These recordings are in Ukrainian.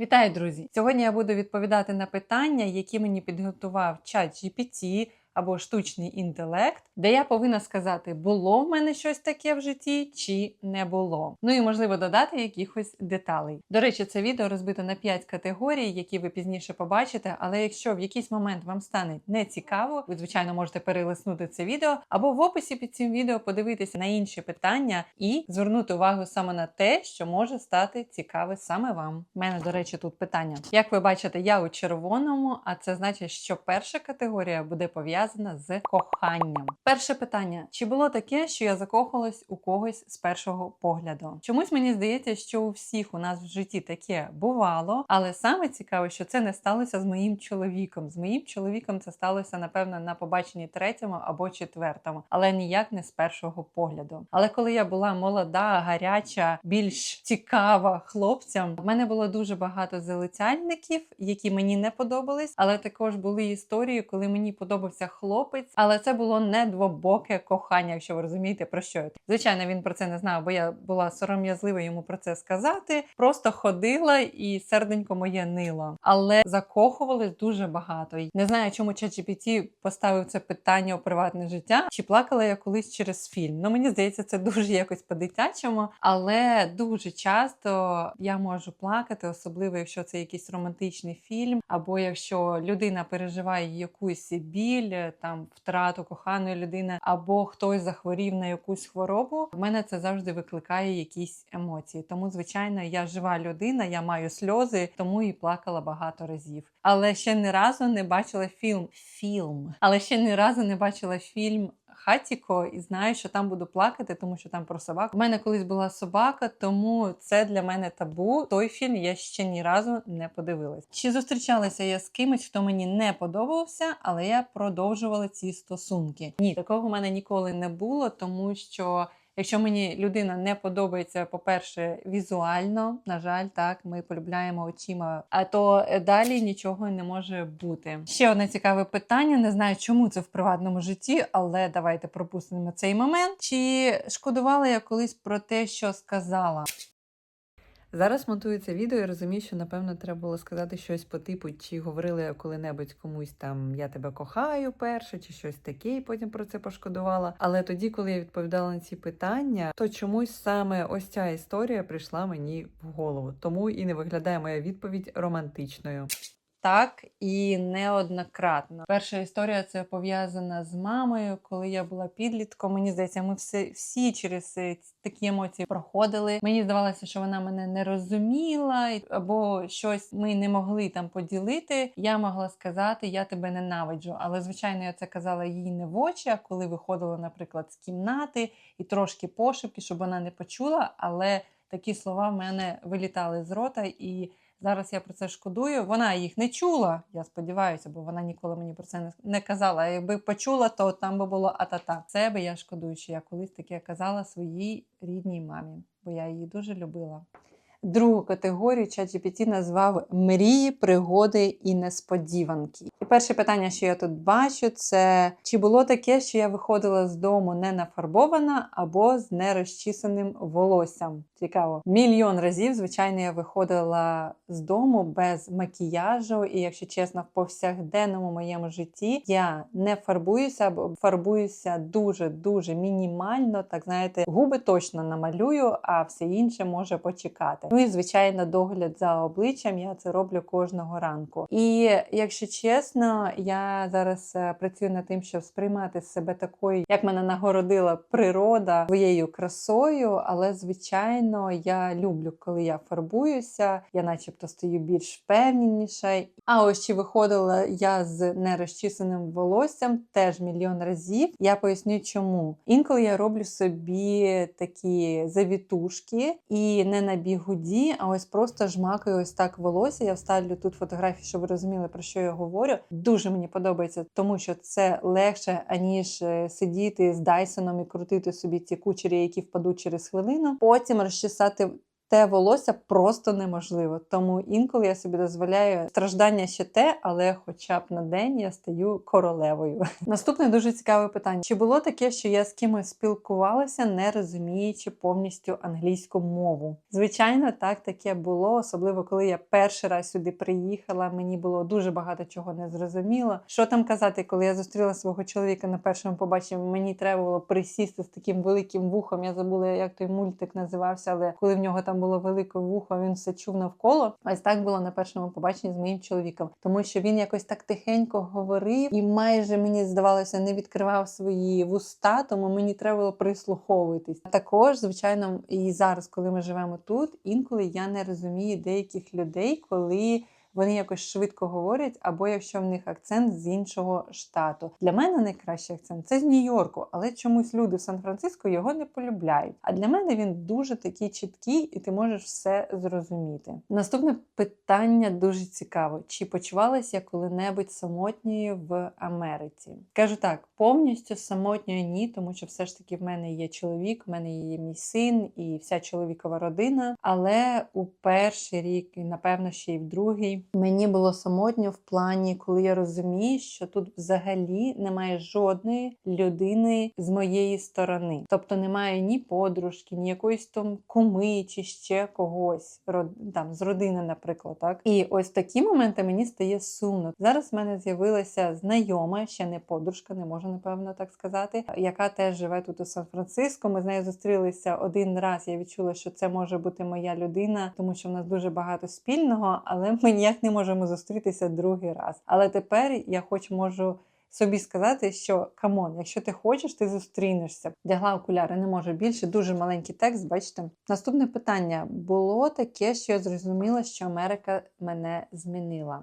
Вітаю, друзі! Сьогодні я буду відповідати на питання, які мені підготував чат GPT або штучний інтелект, де я повинна сказати, було в мене щось таке в житті чи не було. Ну і можливо додати якихось деталей. До речі, це відео розбито на 5 категорій, які ви пізніше побачите. Але якщо в якийсь момент вам стане не цікаво, ви звичайно можете перелиснути це відео або в описі під цим відео подивитися на інші питання і звернути увагу саме на те, що може стати цікаве саме вам. У мене, до речі, тут питання. Як ви бачите, я у червоному, а це значить, що перша категорія буде пов'язана з коханням. Перше питання: чи було таке, що я закохалась у когось з першого погляду? Чомусь мені здається, що у всіх у нас в житті таке бувало, але саме цікаве, що це не сталося з моїм чоловіком. З моїм чоловіком це сталося, напевно, на побаченні третьому або четвертому, але ніяк не з першого погляду. Але коли я була молода, гаряча, більш цікава хлопцям, в мене було дуже багато залицяльників, які мені не подобались, але також були історії, коли мені подобався хлопець, але це було не двобоке кохання, якщо ви розумієте про що я. Звичайно, він про це не знав, бо я була сором'язлива йому про це сказати. Просто ходила і серденько моє нило. Але закохувались дуже багато. Не знаю, чому ChatGPT поставив це питання у приватне життя. Чи плакала я колись через фільм? Ну мені здається, це дуже якось по-дитячому, але дуже часто я можу плакати, особливо якщо це якийсь романтичний фільм, або якщо людина переживає якусь біль, там втрату коханої людини, або хтось захворів на якусь хворобу. В мене це завжди викликає якісь емоції. Тому, звичайно, я жива людина, я маю сльози, тому і плакала багато разів. Але ще ні разу не бачила фільм. Фільм, але ще ні разу не бачила фільм. Хатіко і знаю, що там буду плакати, тому що там про собаку. У мене колись була собака, тому це для мене табу. Той фільм я ще ні разу не подивилась. Чи зустрічалася я з кимось, хто мені не подобався, але я продовжувала ці стосунки? Ні, такого в мене ніколи не було, тому що. Якщо мені людина не подобається, по-перше, візуально, на жаль, так ми полюбляємо очима, а то далі нічого не може бути. Ще одне цікаве питання. Не знаю, чому це в приватному житті, але давайте пропустимо цей момент. Чи шкодувала я колись про те, що сказала? Зараз монтую це відео і розумію, що напевно треба було сказати щось по типу, чи говорили коли-небудь комусь там я тебе кохаю перше, чи щось таке, і потім про це пошкодувала. Але тоді, коли я відповідала на ці питання, то чомусь саме ось ця історія прийшла мені в голову. Тому і не виглядає моя відповідь романтичною. Так і неоднократно. Перша історія це пов'язана з мамою, коли я була підлітком. Мені здається, ми всі, всі через е, такі емоції проходили. Мені здавалося, що вона мене не розуміла, або щось ми не могли там поділити. Я могла сказати, я тебе ненавиджу. Але звичайно, я це казала їй не в очі, а коли виходила, наприклад, з кімнати і трошки пошепки, щоб вона не почула. Але такі слова в мене вилітали з рота і. Зараз я про це шкодую. Вона їх не чула, я сподіваюся, бо вона ніколи мені про це не казала. А якби почула, то там би було а-та-та. Це би я шкодую, що я колись таке казала своїй рідній мамі, бо я її дуже любила. Другу категорію ChatGPT назвав мрії, пригоди і несподіванки. Перше питання, що я тут бачу, це чи було таке, що я виходила з дому не нафарбована або з нерозчісаним волоссям? Цікаво. Мільйон разів, звичайно, я виходила з дому без макіяжу, і, якщо чесно, в повсякденному моєму житті я не фарбуюся, або фарбуюся дуже-дуже мінімально. Так знаєте, губи точно намалюю, а все інше може почекати. Ну і звичайно, догляд за обличчям я це роблю кожного ранку. І якщо чесно, я зараз е, працюю над тим, щоб сприймати себе такою, як мене нагородила природа своєю красою, але звичайно я люблю, коли я фарбуюся, я начебто стаю більш впевненіша. А ось чи виходила я з нерозчісаним волоссям теж мільйон разів. Я поясню, чому. Інколи я роблю собі такі завітушки і не на бігуді, а ось просто жмакаю ось так волосся. Я вставлю тут фотографії, щоб ви розуміли, про що я говорю. Дуже мені подобається, тому що це легше, аніж е, сидіти з Дайсоном і крутити собі ці кучері, які впадуть через хвилину. Потім розчесати те волосся просто неможливо. Тому інколи я собі дозволяю страждання ще те, але хоча б на день я стаю королевою. Наступне дуже цікаве питання: чи було таке, що я з кимось спілкувалася, не розуміючи повністю англійську мову? Звичайно, так таке було, особливо коли я перший раз сюди приїхала. Мені було дуже багато чого не зрозуміло. Що там казати, коли я зустріла свого чоловіка на першому побаченні, мені треба було присісти з таким великим вухом. Я забула, як той мультик називався, але коли в нього там було велике вухо, він все чув навколо. Ось так було на першому побаченні з моїм чоловіком, тому що він якось так тихенько говорив і майже мені здавалося не відкривав свої вуста, тому мені треба було прислуховуватись. Також, звичайно, і зараз, коли ми живемо тут, інколи я не розумію деяких людей, коли вони якось швидко говорять, або якщо в них акцент з іншого штату. Для мене найкращий акцент це з Нью-Йорку, але чомусь люди в Сан-Франциско його не полюбляють. А для мене він дуже такий чіткий, і ти можеш все зрозуміти. Наступне питання дуже цікаво: чи почувалася я коли-небудь самотньою в Америці? Кажу так, повністю самотньою ні, тому що все ж таки в мене є чоловік, в мене є мій син і вся чоловікова родина. Але у перший рік, і напевно ще й в другий. Мені було самотньо в плані, коли я розумію, що тут взагалі немає жодної людини з моєї сторони. Тобто немає ні подружки, ні якоїсь там куми чи ще когось там з родини, наприклад. Так і ось такі моменти мені стає сумно. Зараз в мене з'явилася знайома, ще не подружка, не можу напевно так сказати, яка теж живе тут у Сан-Франциско. Ми з нею зустрілися один раз. Я відчула, що це може бути моя людина, тому що в нас дуже багато спільного, але ми ніяк не можемо зустрітися другий раз. Але тепер я хоч можу. Собі сказати, що камон, якщо ти хочеш, ти зустрінешся. Вдягла окуляри, не можу більше. Дуже маленький текст. Бачите. Наступне питання було таке, що я зрозуміла, що Америка мене змінила.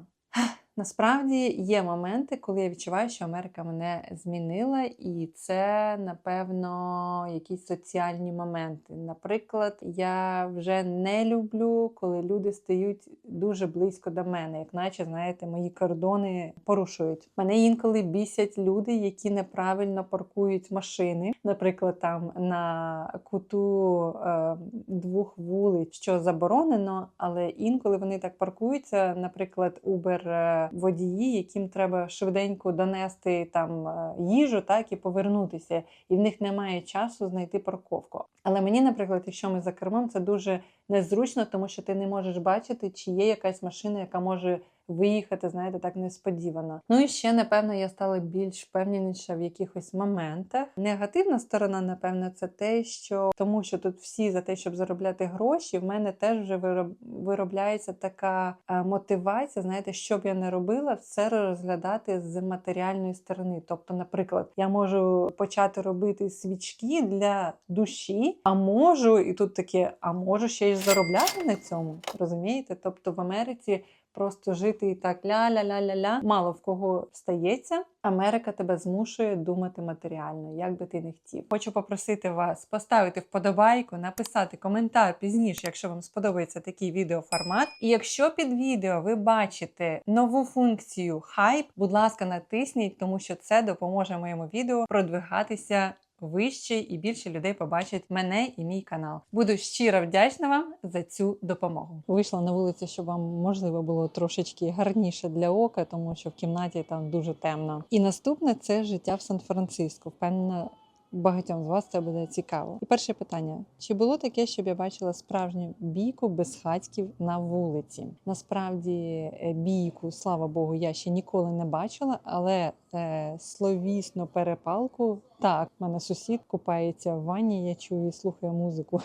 Насправді є моменти, коли я відчуваю, що Америка мене змінила, і це, напевно, якісь соціальні моменти. Наприклад, я вже не люблю, коли люди стають дуже близько до мене, як наче, знаєте, мої кордони порушують. Мене інколи бісять люди, які неправильно паркують машини, наприклад, там на куту е, двох вулиць, що заборонено, але інколи вони так паркуються, наприклад, Uber е, водії, яким треба швиденько донести там е, їжу, так і повернутися, і в них немає часу знайти парковку. Але мені, наприклад, якщо ми за кермом, це дуже незручно, тому що ти не можеш бачити, чи є якась машина, яка може виїхати, знаєте, так несподівано. Ну і ще, напевно, я стала більш впевненіша в якихось моментах. Негативна сторона, напевно, це те, що тому, що тут всі за те, щоб заробляти гроші, в мене теж вже виробляється така е, мотивація. Знаєте, що б я не робила, все розглядати з матеріальної сторони. Тобто, наприклад, я можу почати робити свічки для душі, а можу, і тут таке, а можу ще й заробляти на цьому. Розумієте? Тобто в Америці просто жити і так ля-ля-ля-ля-ля. Мало в кого стається. Америка тебе змушує думати матеріально, як би ти не хотів. Хочу попросити вас поставити вподобайку, написати коментар пізніше, якщо вам сподобається такий відеоформат. І якщо під відео ви бачите нову функцію хайп, будь ласка, натисніть, тому що це допоможе моєму відео продвигатися вище і більше людей побачать мене і мій канал. Буду щиро вдячна вам за цю допомогу. Вийшла на вулицю, щоб вам можливо було трошечки гарніше для ока, тому що в кімнаті там дуже темно. І наступне це життя в Сан-Франциско. Впевнена. Багатьом з вас це буде цікаво. І перше питання: чи було таке, щоб я бачила справжню бійку безхатьків на вулиці? Насправді е, бійку, слава Богу, я ще ніколи не бачила, але е, словісну перепалку. Так, в мене сусід купається в ванні, я чую і слухаю музику.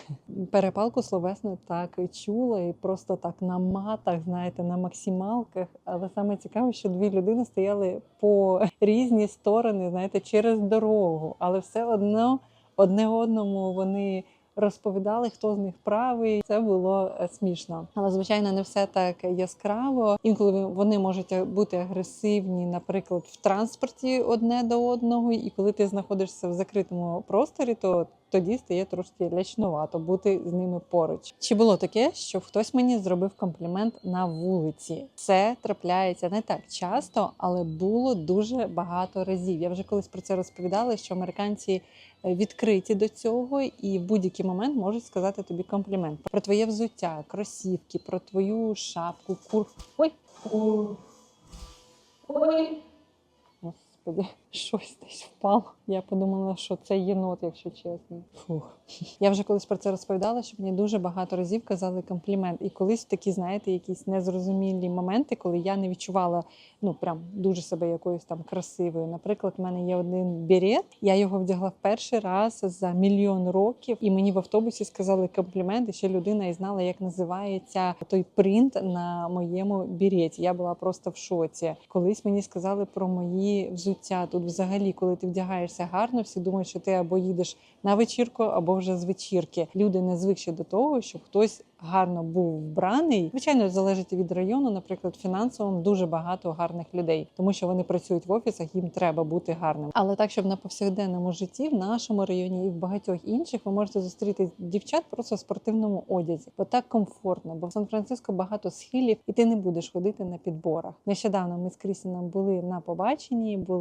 Перепалку словесно так і чула, і просто так на матах, знаєте, на максималках. Але саме цікаве, що дві людини стояли по різні сторони, знаєте, через дорогу, але все одно одне одному вони. Розповідали, хто з них правий, це було е, смішно. Але звичайно, не все так яскраво. Інколи вони можуть бути агресивні, наприклад, в транспорті одне до одного. І коли ти знаходишся в закритому просторі, то тоді стає трошки лячнувато бути з ними поруч. Чи було таке, що хтось мені зробив комплімент на вулиці? Це трапляється не так часто, але було дуже багато разів. Я вже колись про це розповідала, що американці е, відкриті до цього і в будь-який момент можуть сказати тобі комплімент про твоє взуття, кросівки, про твою шапку, кур. Ой. Ой. Господи, щось десь впало. Я подумала, що це єнот, якщо чесно. Фух. Я вже колись про це розповідала, що мені дуже багато разів казали комплімент. І колись такі, знаєте, якісь незрозумілі моменти, коли я не відчувала ну прям дуже себе якоюсь там красивою. Наприклад, в мене є один берет, я його вдягла в перший раз за мільйон років, і мені в автобусі сказали комплімент, і ще людина і знала, як називається той принт на моєму береті. Я була просто в шоці. Колись мені сказали про мої взуття. Тут, взагалі, коли ти вдягаєшся гарно, всі думають, що ти або їдеш на вечірку, або вже з вечірки. Люди не звикші до того, щоб хтось гарно був вбраний. Звичайно, залежить від району. Наприклад, фінансовому дуже багато гарних людей, тому що вони працюють в офісах, їм треба бути гарним. Але так, щоб на повсякденному житті в нашому районі і в багатьох інших ви можете зустріти дівчат просто в спортивному одязі, бо так комфортно. Бо в Сан-Франциско багато схилів, і ти не будеш ходити на підборах. Нещодавно ми з Крісіном були на побаченні, були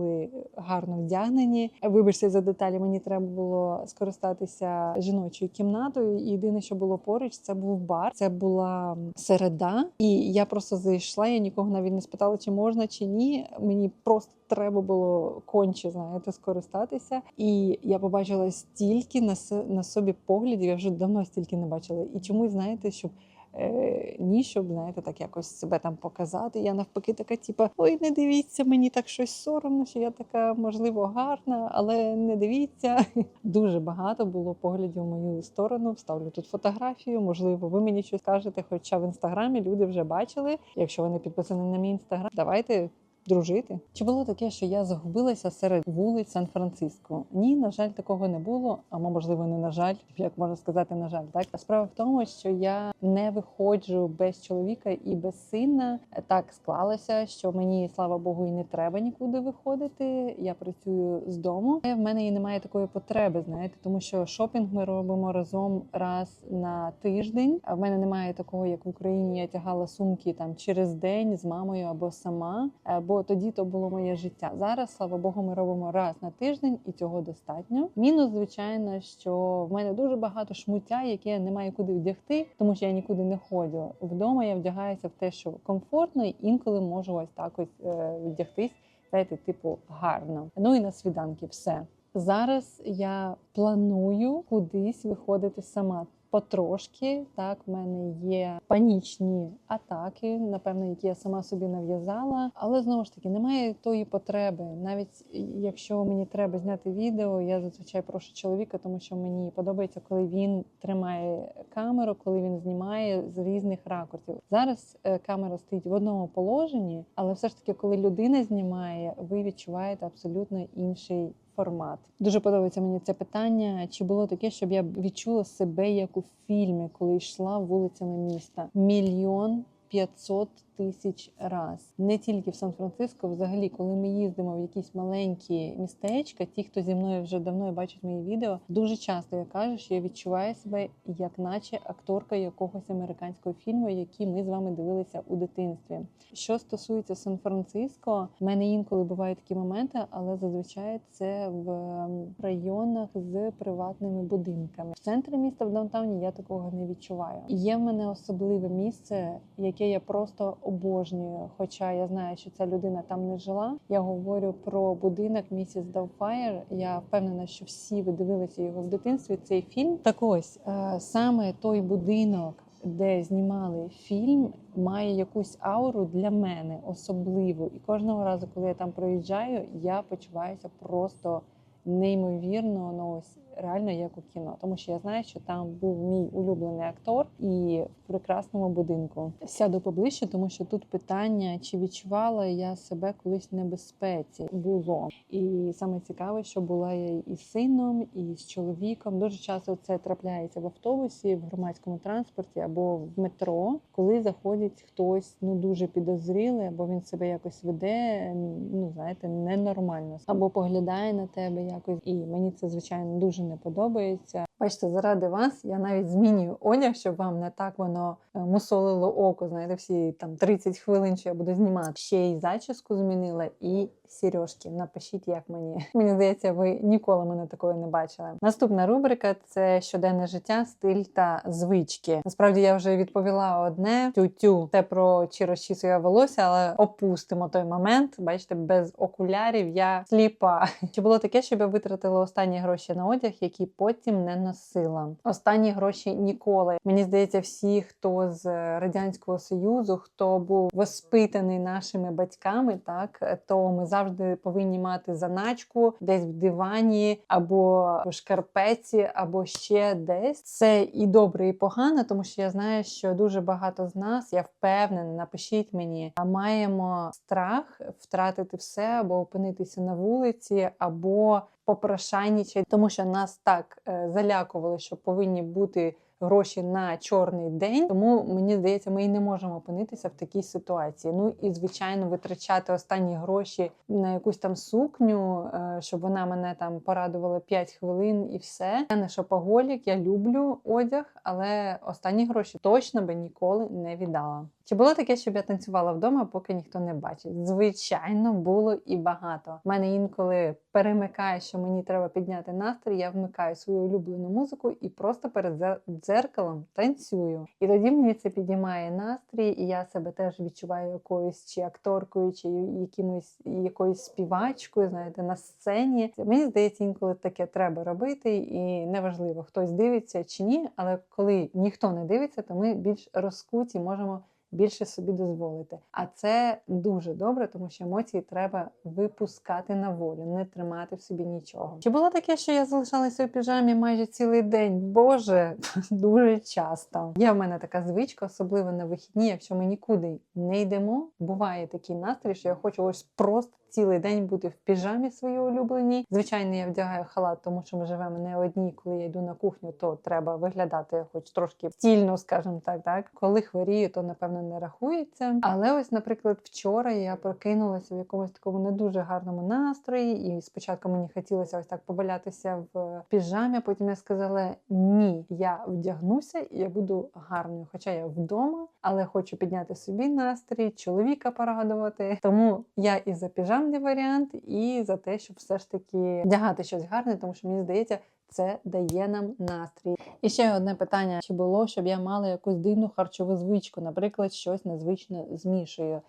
гарно вдягнені. Вибачте за деталі, мені треба було скористатися жіночою кімнатою. І єдине, що було поруч, це був бар. Це була середа, і я просто зайшла. Я нікого навіть не спитала, чи можна чи ні. Мені просто треба було конче знаєте, скористатися. І я побачила стільки на собі поглядів. Я вже давно стільки не бачила. І чомусь знаєте, щоб. Е, ні, щоб знаєте, так якось себе там показати. Я навпаки така, типа, ой, не дивіться, мені так щось соромно, що я така, можливо, гарна, але не дивіться. Дуже багато було поглядів в мою сторону. Вставлю тут фотографію. Можливо, ви мені щось кажете. Хоча в інстаграмі люди вже бачили. Якщо ви не підписані на мій інстаграм, давайте. Дружити чи було таке, що я загубилася серед вулиць Сан-Франциско? Ні, на жаль, такого не було. А можливо, не на жаль, як можна сказати, на жаль, так справа в тому, що я не виходжу без чоловіка і без сина. Так склалося, що мені слава Богу, і не треба нікуди виходити. Я працюю з дому. В мене і немає такої потреби, знаєте, тому що шопінг ми робимо разом раз на тиждень. А в мене немає такого, як в Україні. Я тягала сумки там через день з мамою або сама. Е, Бо тоді то було моє життя. Зараз, слава Богу, ми робимо раз на тиждень, і цього достатньо. Мінус, звичайно, що в мене дуже багато шмуття, яке я не маю куди вдягти, тому що я нікуди не ходжу. Вдома я вдягаюся в те, що комфортно, і інколи можу ось так ось е, вдягтись, знаєте, типу гарно. Ну і на свіданки все. Зараз я планую кудись виходити сама. Потрошки так в мене є панічні атаки, напевно, які я сама собі нав'язала. Але знову ж таки немає тої потреби. Навіть якщо мені треба зняти відео, я зазвичай прошу чоловіка, тому що мені подобається, коли він тримає камеру, коли він знімає з різних ракурсів. Зараз е, камера стоїть в одному положенні, але все ж таки, коли людина знімає, ви відчуваєте абсолютно інший формат. Дуже подобається мені це питання. Чи було таке, щоб я відчула себе як у фільмі, коли йшла вулицями міста? Мільйон 500 тисяч раз. Не тільки в Сан-Франциско, взагалі, коли ми їздимо в якісь маленькі містечка, ті, хто зі мною вже давно бачить мої відео, дуже часто я кажу, що я відчуваю себе як наче акторка якогось американського фільму, який ми з вами дивилися у дитинстві. Що стосується Сан-Франциско, в мене інколи бувають такі моменти, але зазвичай це в ем, районах з приватними будинками. В центрі міста в даунтауні я такого не відчуваю. Є в мене особливе місце, яке я просто обожнюю. Хоча я знаю, що ця людина там не жила. Я говорю про будинок місіс Дауфаєр. Я впевнена, що всі ви дивилися його в дитинстві. Цей фільм. Так ось е, саме той будинок. Де знімали фільм, має якусь ауру для мене особливу. І кожного разу, коли я там проїжджаю, я почуваюся просто неймовірно, ну ось реально як у кіно. Тому що я знаю, що там був мій улюблений актор і в прекрасному будинку. Сяду поближче, тому що тут питання, чи відчувала я себе колись в небезпеці, було. І саме цікаве, що була я і з сином, і з чоловіком. Дуже часто це трапляється в автобусі, в громадському транспорті або в метро, коли заходить хтось ну дуже підозрілий, або він себе якось веде, ну знаєте, ненормально, або поглядає на тебе якось. І мені це звичайно дуже не подобається. Бачите, заради вас я навіть змінюю одяг, щоб вам не так воно е, мусолило око. Знаєте, всі там 30 хвилин, що я буду знімати. Ще й зачіску змінила і сережки. Напишіть, як мені. Мені здається, ви ніколи мене такої не бачили. Наступна рубрика це щоденне життя, стиль та звички. Насправді я вже відповіла одне тю-тю. Це про чи розчісує волосся, але опустимо той момент. Бачите, без окулярів я сліпа. Чи було таке, щоб я витратила останні гроші на одяг, які потім не носила? Останні гроші ніколи. Мені здається, всі, хто з радянського союзу, хто був воспитаний нашими батьками, так то ми завжди повинні мати заначку десь в дивані або в шкарпеці, або ще десь. Це і добре, і погано, тому що я знаю, що дуже багато з нас, я впевнена, напишіть мені, маємо страх втратити все або опинитися на вулиці, або попрошайнічати, тому що нас так е, залякували, що повинні бути гроші на чорний день. Тому мені здається, ми і не можемо опинитися в такій ситуації. Ну і звичайно, витрачати останні гроші на якусь там сукню, е, щоб вона мене там порадувала 5 хвилин і все. Я не шопоголік, я люблю одяг, але останні гроші точно би ніколи не віддала. Чи було таке, щоб я танцювала вдома, поки ніхто не бачить? Звичайно, було і багато. У мене інколи перемикає, що мені треба підняти настрій. Я вмикаю свою улюблену музику і просто перед зер- дзеркалом танцюю. І тоді мені це підіймає настрій, і я себе теж відчуваю якоюсь чи акторкою, чи якимось якоюсь співачкою, знаєте, на сцені. Мені здається, інколи таке треба робити, і неважливо, хтось дивиться чи ні. Але коли ніхто не дивиться, то ми більш розкуті можемо більше собі дозволити. А це дуже добре, тому що емоції треба випускати на волю, не тримати в собі нічого. Чи було таке, що я залишалася у піжамі майже цілий день? Боже, дуже часто. Є в мене така звичка, особливо на вихідні, якщо ми нікуди не йдемо. Буває такий настрій, що я хочу ось просто. Цілий день бути в піжамі своїй улюбленій. Звичайно, я вдягаю халат, тому що ми живемо не одні. Коли я йду на кухню, то треба виглядати хоч трошки стільно, скажімо так. Так коли хворію, то напевно не рахується. Але ось, наприклад, вчора я прокинулася в якомусь такому не дуже гарному настрої, і спочатку мені хотілося ось так повалятися в піжамі. Потім я сказала: ні, я вдягнуся і я буду гарною. Хоча я вдома, але хочу підняти собі настрій, чоловіка порадувати. Тому я і за піжамний варіант, і за те, щоб все ж таки вдягати щось гарне, тому що мені здається. Це дає нам настрій. І ще одне питання: чи було, щоб я мала якусь дивну харчову звичку, наприклад, щось незвично змішую.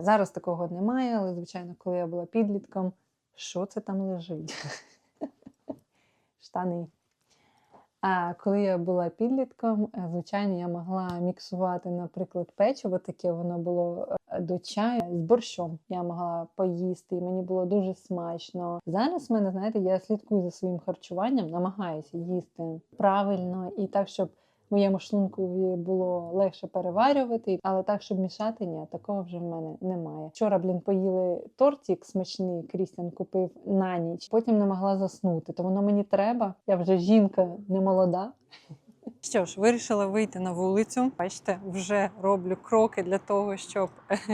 Зараз такого немає, але звичайно, коли я була підлітком, що це там лежить? Штани. А коли я була підлітком, е, звичайно, я могла міксувати, наприклад, печиво, таке воно було е, до чаю з борщом. Я могла поїсти, і мені було дуже смачно. Зараз в мене, знаєте, я слідкую за своїм харчуванням, намагаюся їсти правильно і так, щоб моєму шлунку було легше переварювати, але так, щоб мішати, ні, такого вже в мене немає. Вчора, блін, поїли тортик смачний, Крістіан купив на ніч, потім не могла заснути. То воно мені треба. Я вже жінка не молода. Що ж, вирішила вийти на вулицю. Бачите, вже роблю кроки для того, щоб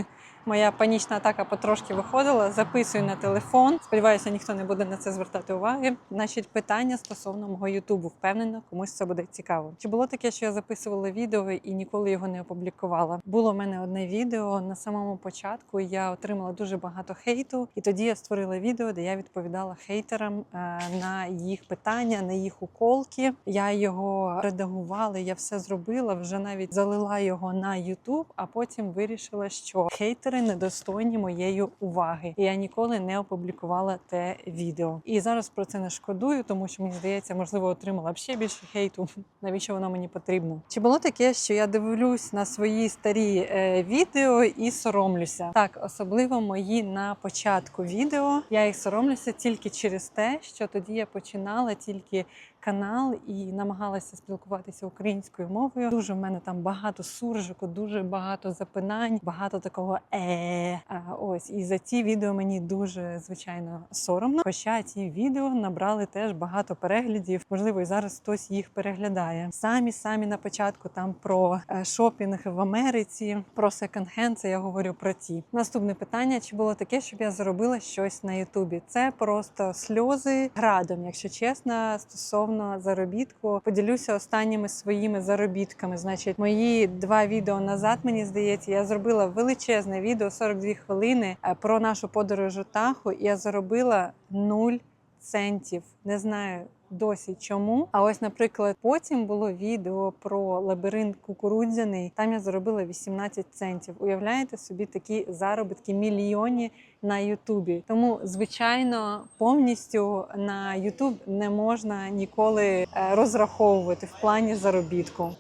моя панічна атака потрошки виходила. Записую на телефон. Сподіваюся, ніхто не буде на це звертати уваги. Значить, питання стосовно мого Ютубу. Впевнена, комусь це буде цікаво. Чи було таке, що я записувала відео і ніколи його не опублікувала? Було в мене одне відео на самому початку. Я отримала дуже багато хейту, і тоді я створила відео, де я відповідала хейтерам е, на їх питання, на їх уколки. Я його редагувала, я все зробила. Вже навіть залила його на Ютуб, а потім вирішила, що хейтери недостойні моєї уваги. І я ніколи не опублікувала те відео. І зараз про це не шкодую, тому що мені здається, можливо, отримала б ще більше хейту. Навіщо воно мені потрібно? Чи було таке, що я дивлюсь на свої старі е, відео і соромлюся? Так, особливо мої на початку відео. Я їх соромлюся тільки через те, що тоді я починала тільки канал і намагалася спілкуватися українською мовою. Дуже в мене там багато суржику, дуже багато запинань, багато такого е. Ось і за ці відео мені дуже звичайно соромно. Хоча ці відео набрали теж багато переглядів. Можливо, і зараз хтось їх переглядає. Самі самі на початку там про е, шопінг в Америці, про секонд-хенд, це я говорю про ті. Наступне питання: чи було таке, щоб я заробила щось на Ютубі? Це просто сльози градом, якщо чесно, стосовно заробітку. Поділюся останніми своїми заробітками. Значить, мої два відео назад, мені здається, я зробила величезне відео 42 хвилини е, про нашу подорож у Таху. І я заробила 0 центів. Не знаю. Досі чому? А ось, наприклад, потім було відео про лабіринт кукурудзяний. Там я заробила 18 центів. Уявляєте собі такі заробітки мільйонні на Ютубі. Тому, звичайно, повністю на Ютуб не можна ніколи е, розраховувати в плані заробітку.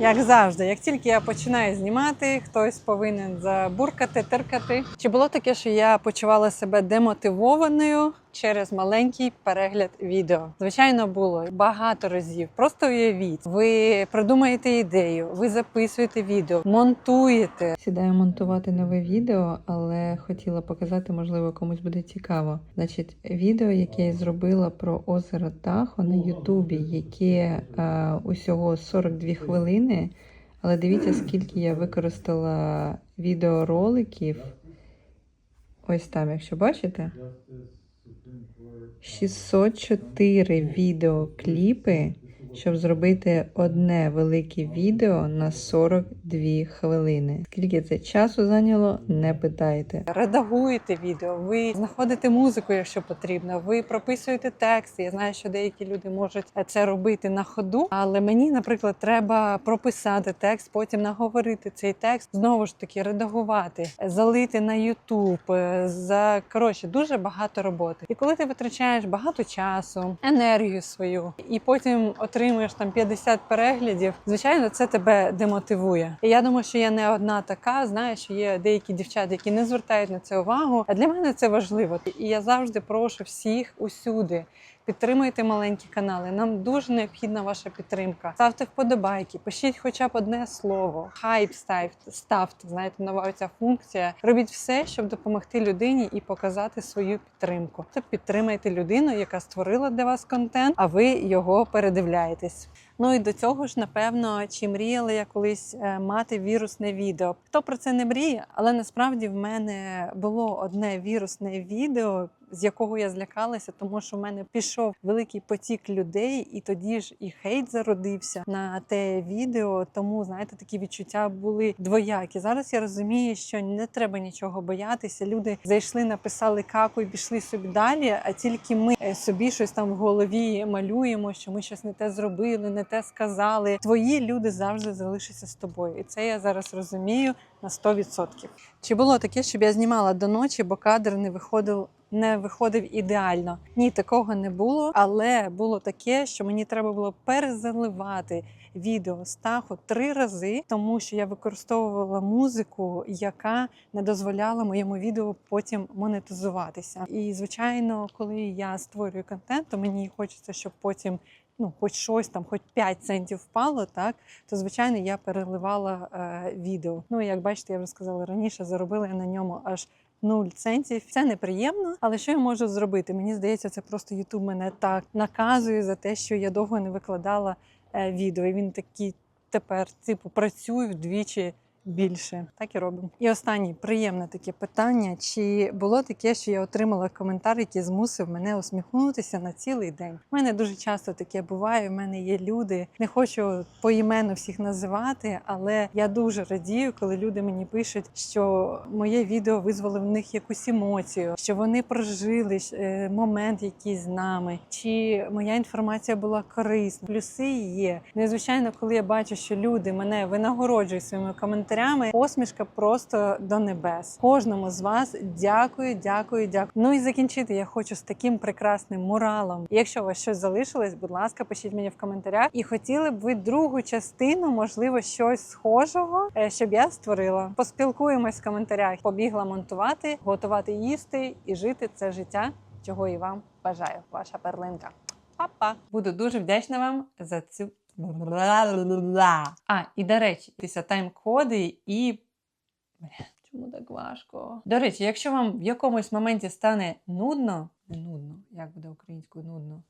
Як завжди, як тільки я починаю знімати, хтось повинен забуркати, теркати. Чи було таке, що я почувала себе демотивованою через маленький перегляд відео? Звичайно, було багато разів. Просто уявіть, ви продумаєте ідею, ви записуєте відео, монтуєте. Сідаю монтувати нове відео, але хотіла показати, можливо, комусь буде цікаво. Значить, відео, яке я зробила про озеро Тахо на Ютубі, яке е, усього 42 хвилини. Але дивіться, скільки я використала відеороликів. Ось там, якщо бачите, 604 відеокліпи, щоб зробити одне велике відео на 42 хвилини. Скільки це часу зайняло, не питайте. Редагуєте відео, ви знаходите музику, якщо потрібно. Ви прописуєте тексти. Я знаю, що деякі люди можуть це робити на ходу, але мені, наприклад, треба прописати текст, потім наговорити цей текст, знову ж таки редагувати, залити на Ютуб. За коротше, дуже багато роботи. І коли ти витрачаєш багато часу, енергію свою, і потім отримуєш там 50 переглядів, звичайно, це тебе демотивує. І я думаю, що я не одна така. Знаю, що є деякі дівчата, які не звертають на це увагу. А для мене це важливо. І я завжди прошу всіх усюди. Підтримуйте маленькі канали. Нам дуже необхідна ваша підтримка. Ставте вподобайки, пишіть хоча б одне слово. Хайп ставте, ставте. Знаєте, нова ця функція. Робіть все, щоб допомогти людині і показати свою підтримку. Тобто підтримайте людину, яка створила для вас контент, а ви його передивляєтесь. Ну і до цього ж, напевно, чи мріяла я колись е, мати вірусне відео. Хто про це не мріє, але насправді в мене було одне вірусне відео. З якого я злякалася, тому що в мене пішов великий потік людей, і тоді ж і хейт зародився на те відео. Тому знаєте, такі відчуття були двоякі. Зараз я розумію, що не треба нічого боятися. Люди зайшли, написали каку і пішли собі далі. А тільки ми е, собі щось там в голові малюємо, що ми щось не те зробили, не те сказали. Твої люди завжди залишаться з тобою, і це я зараз розумію на 100%. Чи було таке, щоб я знімала до ночі, бо кадр не виходив не виходив ідеально. Ні, такого не було, але було таке, що мені треба було перезаливати відео з таху три рази, тому що я використовувала музику, яка не дозволяла моєму відео потім монетизуватися. І звичайно, коли я створюю контент, то мені хочеться, щоб потім. Ну, хоч щось там, хоч 5 центів впало, так то звичайно я переливала е, відео. Ну як бачите, я вже сказала раніше, заробила я на ньому аж 0 центів. Це неприємно, але що я можу зробити? Мені здається, це просто Ютуб мене так наказує за те, що я довго не викладала е, відео. І він такий тепер типу працює вдвічі. Більше так і робимо. І останнє приємне таке питання: чи було таке, що я отримала коментар, який змусив мене усміхнутися на цілий день? У мене дуже часто таке буває. У мене є люди. Не хочу поіменно всіх називати, але я дуже радію, коли люди мені пишуть, що моє відео визвало в них якусь емоцію, що вони прожили е, момент якийсь з нами, чи моя інформація була корисна. Плюси є. Незвичайно, коли я бачу, що люди мене винагороджують своїми коментарями коментарями. Посмішка просто до небес. Кожному з вас дякую, дякую, дякую. Ну і закінчити я хочу з таким прекрасним муралом. Якщо у вас щось залишилось, будь ласка, пишіть мені в коментарях. І хотіли б ви другу частину, можливо, щось схожого, е, щоб я створила. Поспілкуємось в коментарях. Побігла монтувати, готувати їсти і жити це життя, чого і вам бажаю. Ваша перлинка. Па-па! Буду дуже вдячна вам за цю. А, і до речі, після тайм-коди і. Бля, Чому так важко? До речі, якщо вам в якомусь моменті стане нудно, не нудно, як буде українською нудно,